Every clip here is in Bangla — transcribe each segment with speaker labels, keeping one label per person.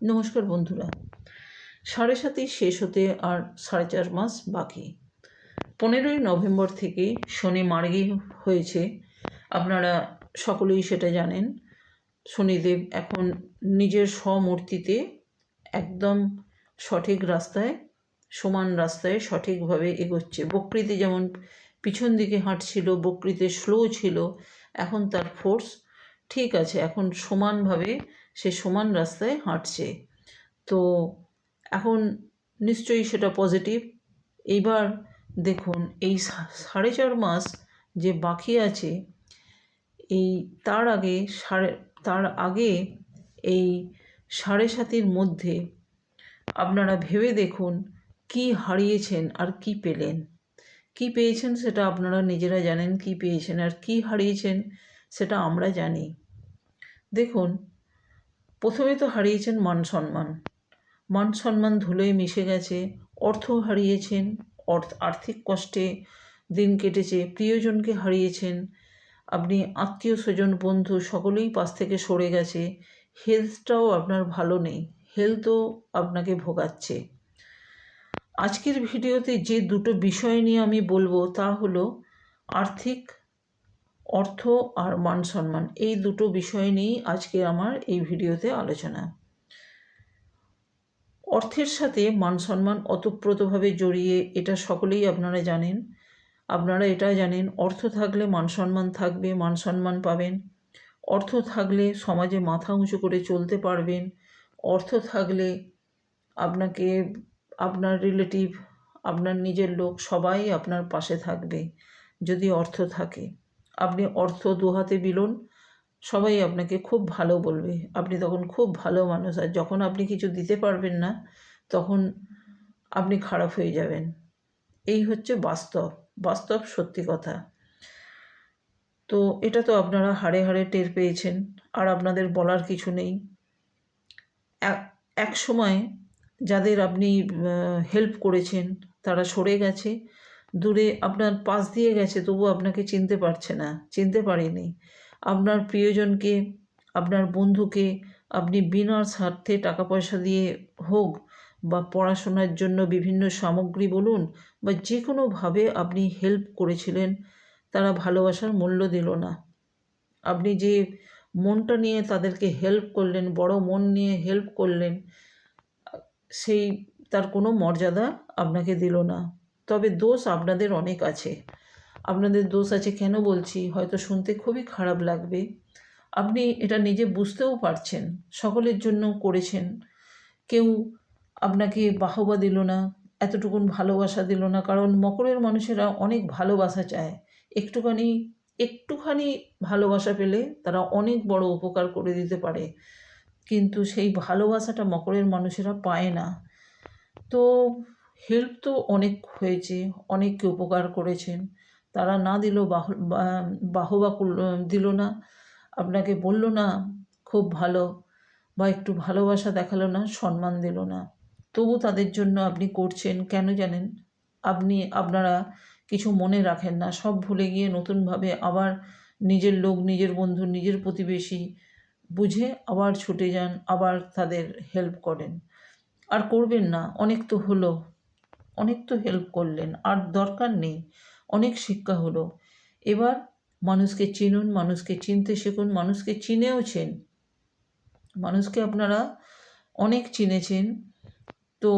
Speaker 1: নমস্কার বন্ধুরা। সাড়ে সাতই শেষ হতে আর সাড়ে চার মাস বাকি। পনেরোই নভেম্বর থেকে শনি মার্গী হয়েছে। আপনারা সকলেই সেটা জানেন। শনিদেব এখন নিজের স্বমূর্তিতে একদম সঠিক রাস্তায়, সমান রাস্তায় সঠিকভাবে এগোচ্ছে। বকৃতি যেমন পিছন দিকে হাঁটছিল বকৃতে স্লো ছিল, এখন তার ফোর্স ঠিক আছে। এখন সমানভাবে সে সমান রাস্তায় হাঁটছে। তো এখন নিশ্চয়ই সেটা পজিটিভ এইবার দেখুন, এই সাড়ে চার মাস যে বাকি আছে, এই তার আগে সাড়ে, তার আগে এই সাড়ে সাতির মধ্যে আপনারা ভেবে দেখুন কি হারিয়েছেন আর কি পেলেন। কি পেয়েছেন সেটা আপনারা নিজেরা জানেন, কি পেয়েছেন আর কি হারিয়েছেন সেটা আমরা জানি। দেখুন প্রথমে তো হারিয়েছেন মান সম্মান। মান সম্মান ধুলোয় মিশে গেছে অর্থ হারিয়েছেন, অর্থ, আর্থিক কষ্টে দিন কেটেছে, প্রিয়জনকে হারিয়েছেন। আপনি আত্মীয়, স্বজন, বন্ধু সকলেই পাশ থেকে সরে গেছে। হেলথটাও আপনার ভালো নেই, হেলথও আপনাকে ভোগাচ্ছে। আজকের ভিডিওতে যে দুটো বিষয় নিয়ে আমি বলব তা হলো আর্থিক অর্থ আর মান সম্মান, এই দুটো বিষয় নিয়েই আজকে আমার এই ভিডিওতে আলোচনা। অর্থের সাথে মান সম্মান অতপ্রতভাবে জড়িয়ে এটা সকলেই আপনারা জানেন। আপনারা এটা জানেন, অর্থ থাকলে মান সম্মান থাকবে, মান সম্মান পাবেন। অর্থ থাকলে সমাজে মাথা উঁচু করে চলতে পারবেন। অর্থ থাকলে আপনাকে, আপনার রিলেটিভ আপনার নিজের লোক সবাই আপনার পাশে থাকবে, যদি অর্থ থাকে। আপনি অর্থ দুহাতে বিলুন সবাই আপনাকে খুব ভালো বলবে। আপনি তখন খুব ভালো মানুষ, আর যখন আপনি কিছু দিতে পারবেন না, তখন আপনি খারাপ হয়ে যাবেন। এই হচ্ছে বাস্তব। বাস্তব সত্যি কথা। তো এটা তো আপনারা হাড়ে হাড়ে টের পেয়েছেন, আর আপনাদের বলার কিছু নেই। এক সময় যাদের আপনি হেল্প করেছেন, তারা সরে গেছে দূরে আপনার পাশ দিয়ে গেছে, তবু আপনাকে চিনতে পারছে না, চিনতে পারেনি। আপনার প্রিয়জনকে, আপনার বন্ধুকে আপনি বিনা স্বার্থে টাকা পয়সা দিয়ে হোক বা পড়াশোনার জন্য বিভিন্ন সামগ্রী বলুন বা যে কোনোভাবে আপনি হেল্প করেছিলেন, তারা ভালোবাসার মূল্য দিল না। আপনি যে মনটা নিয়ে তাদেরকে হেল্প করলেন, বড় মন নিয়ে হেল্প করলেন, সেই তার কোনো মর্যাদা আপনাকে দিল না। তবে দোষ আপনাদের অনেক আছে। আপনাদের দোষ আছে কেন বলছি? হয়তো শুনতে খুবই খারাপ লাগবে। আপনি এটা নিজে বুঝতেও পারছেন, সকলের জন্য করেছেন। কেউ আপনাকে বাহবা দিল না, এতটুকুন ভালোবাসা দিল না, কারণ মকরের মানুষেরা অনেক ভালোবাসা চায়। একটুখানি একটুখানি ভালোবাসা পেলে তারা অনেক বড় উপকার করে দিতে পারে। কিন্তু সেই ভালোবাসাটা মকরের মানুষেরা পায় না। তো হেল্প তো অনেক হয়েছে, অনেককে উপকার করেছেন। তারা না দিল বাহ বাহবা করল- দিল না। আপনাকে বলল না, খুব ভালো। বা, একটু ভালোবাসা দেখাল না, সম্মান দিল না। তবু তাদের জন্য আপনি করছেন কেন জানেন? আপনি, আপনারা কিছু মনে রাখেন না। সব ভুলে গিয়ে নতুনভাবে আবার নিজের লোক, নিজের বন্ধু, নিজের প্রতিবেশী বুঝে আবার ছুটে যান, আবার তাদের হেল্প করেন। আর করবেন না, অনেক তো হলো। অনেক তো হেল্প করলেন, আর দরকার নেই। অনেক শিক্ষা হলো। এবার মানুষকে চিনুন, মানুষকে চিনতে শিখুন, মানুষকে চিনেওছেন মানুষকে আপনারা অনেক চিনেছেন। তো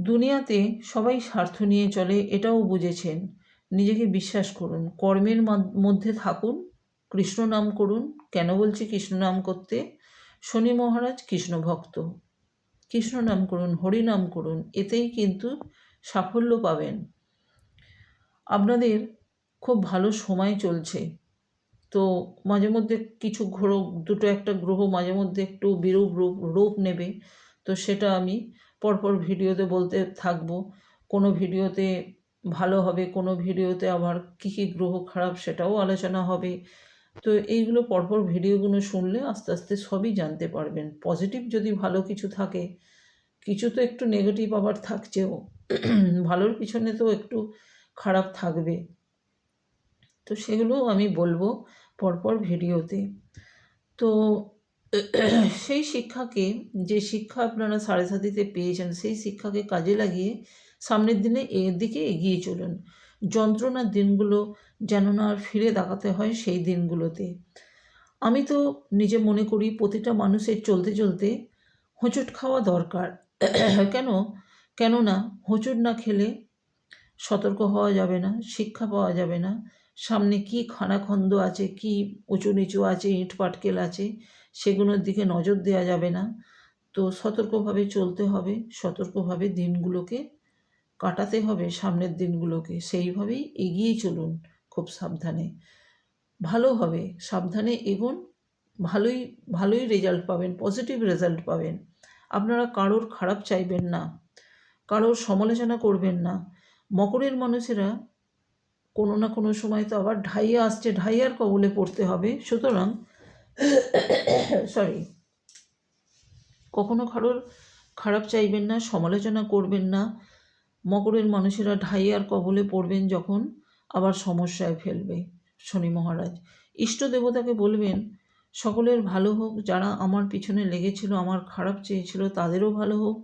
Speaker 1: দুনিয়াতে সবাই স্বার্থ নিয়ে চলে, এটাও বুঝেছেন। নিজেকে বিশ্বাস করুন, কর্মের মধ্যে থাকুন, কৃষ্ণ নাম করুন। কেন বলছি কৃষ্ণ নাম করতে? শনি মহারাজ কৃষ্ণ ভক্ত কৃষ্ণ নাম করুন, হরি নাম করুন, এতেই কিন্তু সাফল্য পাবেন। আপনাদের খুব ভালো সময় চলছে। তো মাঝে মধ্যে কিছু গ্রহ, দুটো একটা গ্রহ মাঝে মধ্যে একটু বিরূপ রূপ রূপ নেবে। তো সেটা আমি পরপর ভিডিওতে বলতে থাকব। কোনো ভিডিওতে ভালো হবে, কোনো ভিডিওতে আবার কী কী গ্রহ খারাপ সেটাও আলোচনা হবে। তো এইগুলো পরপর ভিডিওগুলো শুনলে আস্তে আস্তে সবই জানতে পারবেন। পজিটিভ যদি ভালো কিছু থাকে, কিছু তো একটু নেগেটিভ আবার থাকছেও, ভালোর পিছনে তো একটু খারাপ থাকবে। তো সেগুলোও আমি বলব পরপর ভিডিওতে। তো সেই শিক্ষাকে, যে শিক্ষা আপনারা সাড়ে সাতিতে পেয়েছেন, সেই শিক্ষাকে কাজে লাগিয়ে সামনের দিনে এর দিকে এগিয়ে চলুন। যন্ত্রণার দিনগুলো যেন না আর ফিরে তাকাতে হয় সেই দিনগুলোতে। আমি তো নিজে মনে করি প্রতিটা মানুষের চলতে চলতে হোঁচট খাওয়া দরকার। কেন? কেননা হোঁচট না খেলে সতর্ক হওয়া যাবে না, শিক্ষা পাওয়া যাবে না। সামনে কী খানাখন্দ আছে, কী উঁচু নিচু আছে ইট পাটকেল আছে, সেগুলোর দিকে নজর দেওয়া যাবে না। তো সতর্কভাবে চলতে হবে, সতর্কভাবে দিনগুলোকে কাটাতে হবে সামনের দিনগুলোকে। সেইভাবেই এগিয়ে চলুন খুব সাবধানে। ভালো হবে, সাবধানে এগোন, ভালোই ভালোই রেজাল্ট পাবেন পজিটিভ রেজাল্ট পাবেন। আপনারা কারোর খারাপ চাইবেন না, কারোর সমালোচনা করবেন না। মকরের মানুষেরা কোনো না কোনো সময় তো আবার ঢাইয়া আসছে, ঢাইয়ার কবলে পড়তে হবে। সুতরাং সরি কখনো কারোর খারাপ চাইবেন না, সমালোচনা করবেন না। মকরের মানুষেরা ঢাইয়ার কবলে পড়বেন যখন আবার সমস্যায় ফেলবে। শনি মহারাজ, ইষ্ট দেবতাকে বলবেন, সকলের ভালো হোক, যারা আমার পিছনে লেগেছিল, আমার খারাপ চেয়েছিল, তাদেরও ভালো হোক।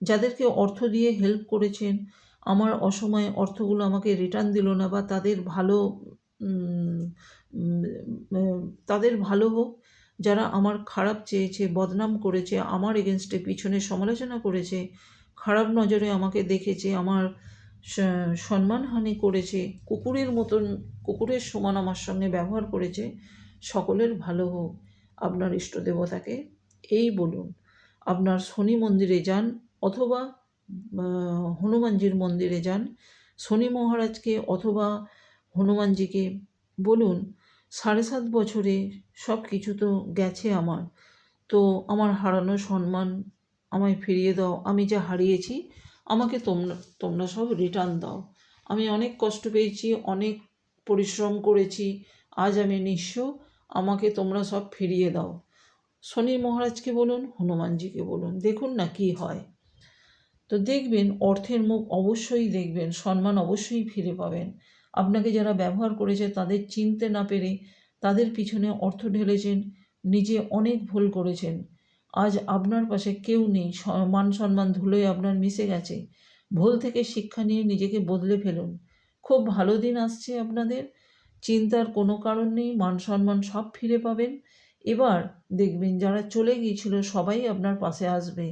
Speaker 1: যাদেরকে অর্থ দিয়ে হেল্প করেছেন, আমার অসময়ে অর্থগুলো আমাকে রিটার্ন দিল না বা তাদের ভালো তাদের ভালো হোক, যারা আমার খারাপ চেয়েছে, বদনাম করেছে, আমার এগেনস্টে পিছনে সমালোচনা করেছে খারাপ নজরে আমাকে দেখেছে, আমার সম্মানহানি করেছে, কুকুরের মতন, কুকুরের সমান আমার সঙ্গে ব্যবহার করেছে, সকলের ভালো হোক, আপনার ইষ্ট দেবতাকে এই বলুন। আপনার শনি মন্দিরে যান অথবা হনুমানজির মন্দিরে যান, শনি মহারাজকে অথবা হনুমানজিকে বলুন, সাড়ে সাত বছরে সব কিছু তো গেছে আমার। তো আমার হারানো সম্মান আমায় ফিরিয়ে দাও, আমি যা হারিয়েছি, আমাকে তোমরা তোমরা সব রিটার্ন দাও। আমি অনেক কষ্ট পেয়েছি, অনেক পরিশ্রম করেছি, আজ আমি নিঃস্ব, আমাকে তোমরা সব ফিরিয়ে দাও। শনি মহারাজকে বলুন, হনুমানজিকে বলুন, দেখুন না কি হয়। তো দেখবেন, অর্থের মুখ অবশ্যই দেখবেন, সম্মান অবশ্যই ফিরে পাবেন। আপনাকে যারা ব্যবহার করেছে, তাদের চিনতে না পেরে তাদের পিছনে অর্থ ঢেলেছেন, নিজে অনেক ভুল করেছেন। আজ আপনার পাশে কেউ নেই মান সম্মান ধুলোয় আপনার মিশে গেছে। ভুল থেকে শিক্ষা নিয়ে নিজেকে বদলে ফেলুন। খুব ভালো দিন আসছে আপনাদের। চিন্তার কোনো কারণ নেই, মান সম্মান সব ফিরে পাবেন। এবার দেখবেন যারা চলে গিয়েছিল সবাই আপনার পাশে আসবে,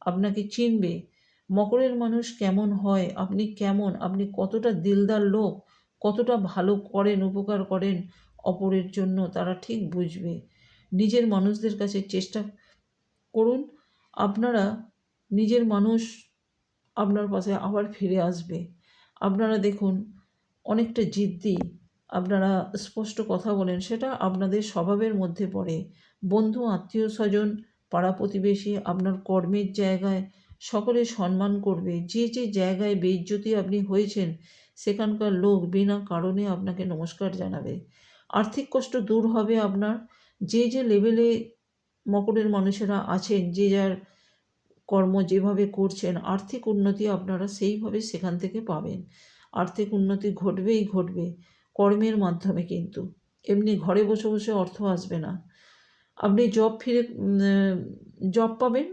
Speaker 1: আপনাকে চিনবে। মকরের মানুষ কেমন হয়, আপনি কেমন, আপনি কতটা দিলদার লোক, কতটা ভালো করেন, উপকার করেন অপরের জন্য তারা ঠিক বুঝবে। নিজের মানুষদের কাছে চেষ্টা করুন, আপনারা নিজের মানুষ আপনার পাশে আবার ফিরে আসবে। আপনারা দেখুন, অনেকটা জিদ্দি আপনারা স্পষ্ট কথা বলেন, সেটা আপনাদের স্বভাবের মধ্যে পড়ে। বন্ধু, আত্মীয় স্বজন, পাড়া প্রতিবেশী, আপনার কর্মের জায়গায় সকলে সম্মান করবে। যে যে জায়গায় বেইজ্জতি আপনি হয়েছেন, সেখানকার লোক বিনা কারণে আপনাকে নমস্কার জানাবে। আর্থিক কষ্ট দূর হবে আপনার। যে যে লেভেলে মকরের মানুষেরা আছেন, যে যার কর্ম যেভাবে করছেন, আর্থিক উন্নতি আপনারা সেইভাবে সেখান থেকে পাবেন। আর্থিক উন্নতি ঘটবেই ঘটবে, কর্মের মাধ্যমে কিন্তু। এমনি ঘরে বসে বসে অর্থ আসবে না। আপনি জব ফিরে জব পাবেন,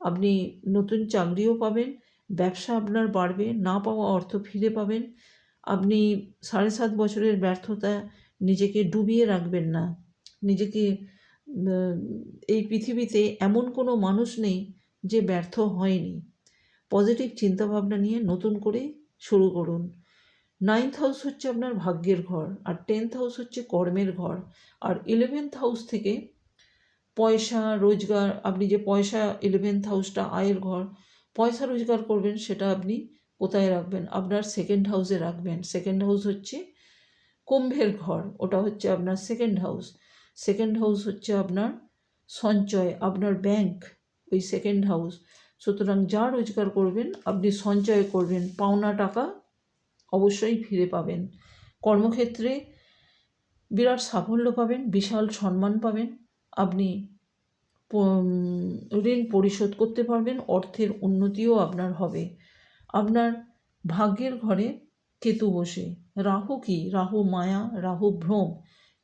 Speaker 1: আপনি নতুন চাকরিও পাবেন, ব্যবসা আপনার বাড়বে, না পাওয়া অর্থ ফিরে পাবেন। আপনি সাড়ে সাত বছরের ব্যর্থতা নিজেকে ডুবিয়ে রাখবেন না। নিজেকে এই পৃথিবীতে এমন কোনো মানুষ নেই যে ব্যর্থ হয়নি। পজিটিভ চিন্তাভাবনা নিয়ে নতুন করে শুরু করুন। নাইন্থ হাউস হচ্ছে আপনার ভাগ্যের ঘর, আর টেন্থ হাউস হচ্ছে কর্মের ঘর, আর ইলেভেন্থ হাউস থেকে পয়সা, রোজগার, আপনি যে পয়সা ইলেভেন্থ হাউসটা আয়ের ঘর, পয়সা রোজগার করবেন সেটা আপনি কোথায় রাখবেন? আপনার সেকেন্ড হাউসে রাখবেন। সেকেন্ড হাউস হচ্ছে কুম্ভের ঘর, ওটা হচ্ছে আপনার সেকেন্ড হাউস সেকেন্ড হাউস হচ্ছে আপনার সঞ্চয়, আপনার ব্যাংক ওই সেকেন্ড হাউস সুতরাং যা রোজগার করবেন, আপনি সঞ্চয় করবেন, পাওনা টাকা অবশ্যই ফিরে পাবেন। কর্মক্ষেত্রে বিরাট সাফল্য পাবেন, বিশাল সম্মান পাবেন, আপনি ঋণ পরিশোধ করতে পারবেন, অর্থের উন্নতিও আপনার হবে। আপনার ভাগ্যের ঘরে কেতু বসে। রাহু কি? রাহু মায়া, রাহু ভ্রম।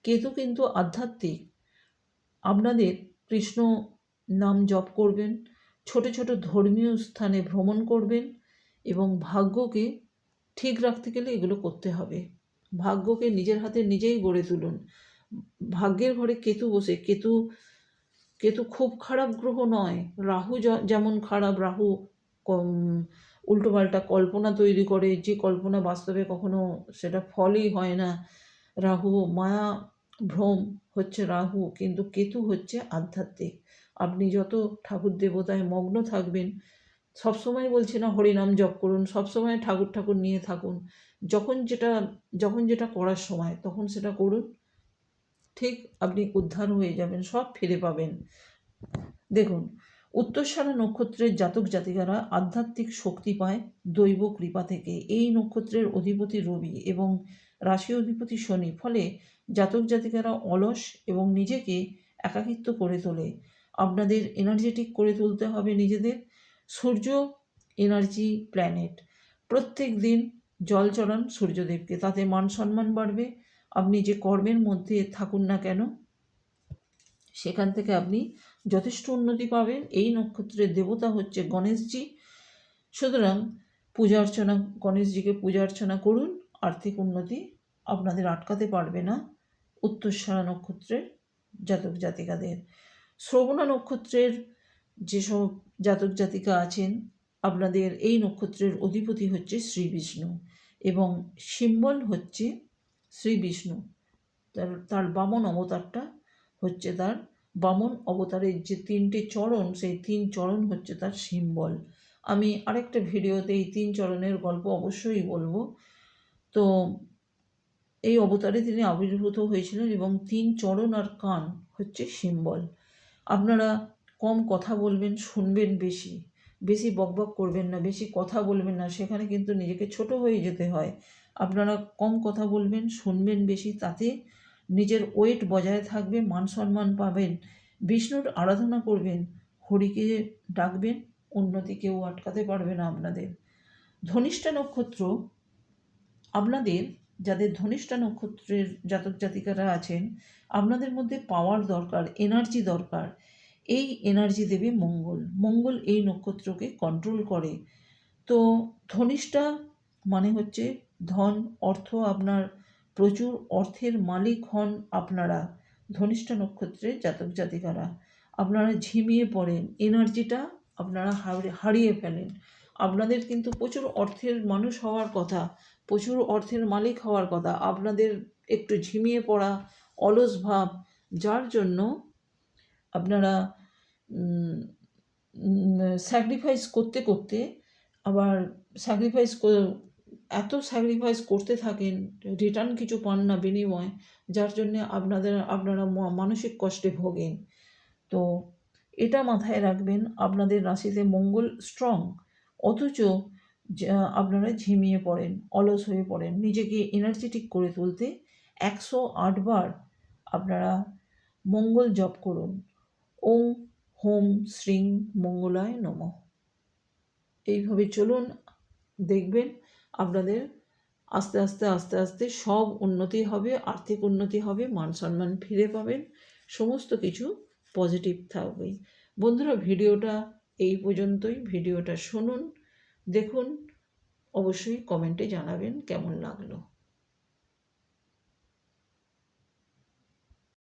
Speaker 1: কেতু কিন্তু আধ্যাত্মিক। আপনাদের কৃষ্ণ নাম জপ করবেন, ছোট ছোট ধর্মীয় স্থানে ভ্রমণ করবেন এবং ভাগ্যকে ঠিক রাখতে গেলে এগুলো করতে হবে। ভাগ্যকে নিজের হাতে নিজেই গড়ে তুলুন। ভাগ্যের ঘরে কেতু বসে, কেতু কেতু খুব খারাপ গ্রহ নয়। রাহু যেমন খারাপ, রাহু উল্টোপাল্টা কল্পনা তৈরি করে। যে কল্পনা বাস্তবে কখনো সেটা ফলই হয় না। রাহু মায়া ভ্রম হচ্ছে রাহু, কিন্তু কেতু হচ্ছে আধ্যাত্মিক। আপনি যত ঠাকুর দেবতায় মগ্ন থাকবেন, সবসময় বলছি না হরিনাম জপ করুন, সবসময় ঠাকুর ঠাকুর নিয়ে থাকুন। যখন যেটা যখন যেটা করার সময়, তখন সেটা করুন। ঠিক আপনি উদ্ধার হয়ে যাবেন, সব ফিরে পাবেন। দেখুন, উত্তরসারা নক্ষত্রের জাতক জাতিকারা আধ্যাত্মিক শক্তি পায় দৈব কৃপা থেকে। এই নক্ষত্রের অধিপতি রবি এবং রাশি অধিপতি শনি, ফলে জাতক জাতিকারা অলস এবং নিজেকে একাকিত্ব করে তোলে। আপনাদের এনার্জেটিক করে তুলতে হবে নিজেদের। সূর্য এনার্জি প্ল্যানেট প্রত্যেক দিন জল চড়ান সূর্যদেবকে, তাতে মান সম্মান বাড়বে। আপনি যে কর্মের মধ্যে থাকুন না কেন, সেখান থেকে আপনি যথেষ্ট উন্নতি পাবেন। এই নক্ষত্রের দেবতা হচ্ছে গণেশজি। সুতরাং পূজা অর্চনা, গণেশজিকে পূজা অর্চনা করুন। আর্থিক উন্নতি আপনাদের আটকাতে পারবে না উত্তরসারা নক্ষত্রের জাতক জাতিকাদের। শ্রবণা নক্ষত্রের যেসব জাতক জাতিকা আছেন, আপনাদের এই নক্ষত্রের অধিপতি হচ্ছে শ্রী বিষ্ণু এবং সিম্বল হচ্ছে শ্রী বিষ্ণু। তার তার বামন অবতারটা হচ্ছে তার বামন অবতারের যে তিনটে চরণ, সেই তিন চরণ হচ্ছে তার সিম্বল। আমি আরেকটা ভিডিওতে এই তিন চরণের গল্প অবশ্যই বলব। তো এই অবতারে তিনি আবির্ভূত হয়েছিলেন এবং তিন চরণ আর কান হচ্ছে সিম্বল। আপনারা কম কথা বলবেন, শুনবেন বেশি। বেশি বকবক করবেন না, বেশি কথা বলবেন না, সেখানে কিন্তু নিজেকে ছোট হয়ে যেতে হয়। আপনারা কম কথা বলবেন, শুনবেন বেশি, তাতে নিজের ওয়েট বজায় থাকবে, মান সম্মান পাবেন। বিষ্ণুর আরাধনা করবেন, হরিকে ডাকবেন উন্নতি কেউ আটকাতে পারবে না আপনাদের। ধনিষ্ঠা নক্ষত্র আপনাদের, যাদের ধনিষ্ঠা নক্ষত্রের জাতক জাতিকারা আছেন, আপনাদের মধ্যে পাওয়ার দরকার এনার্জি দরকার। এই এনার্জি দেবে মঙ্গল। মঙ্গল এই নক্ষত্রকে কন্ট্রোল করে। তো ধনিষ্ঠা মানে হচ্ছে ধন, অর্থ আপনার, প্রচুর অর্থের মালিক হন আপনারা, ধনিষ্ঠা নক্ষত্রের জাতক জাতিকারা। আপনারা ঝিমিয়ে পড়েন এনার্জিটা আপনারা হারিয়ে ফেলেন। আপনাদের কিন্তু প্রচুর অর্থের মানুষ হওয়ার কথা। প্রচুর অর্থের মালিক হওয়ার কথা। আপনাদের একটু ঝিমিয়ে পড়া অলস ভাব, যার জন্য আপনারা স্যাক্রিফাইস করতে করতে আবার স্যাক্রিফাইস এত স্যাক্রিফাইস করতে থাকেন রিটার্ন কিছু পান না বিনিময়, যার জন্যে আপনাদের, আপনারা মানসিক কষ্টে ভোগেন। তো এটা মাথায় রাখবেন, আপনাদের রাশিতে মঙ্গল স্ট্রং অথচ আপনারা ঝিমিয়ে পড়েন, অলস হয়ে পড়েন, নিজেকে এনার্জেটিক করে তুলতে একশো আটবার আপনারা মঙ্গল জপ করুন। ওম হোম শ্রীং মঙ্গলায় নম। এইভাবে চলুন, দেখবেন আপনাদের আস্তে আস্তে আস্তে আস্তে সব উন্নতি হবে, আর্থিক উন্নতি হবে, মান সম্মান ফিরে পাবেন, সমস্ত কিছু পজিটিভ থাকবে বন্ধুরা, ভিডিওটা এই পর্যন্তই। ভিডিওটা শুনুন দেখুন অবশ্যই কমেন্টে জানাবেন কেমন লাগল।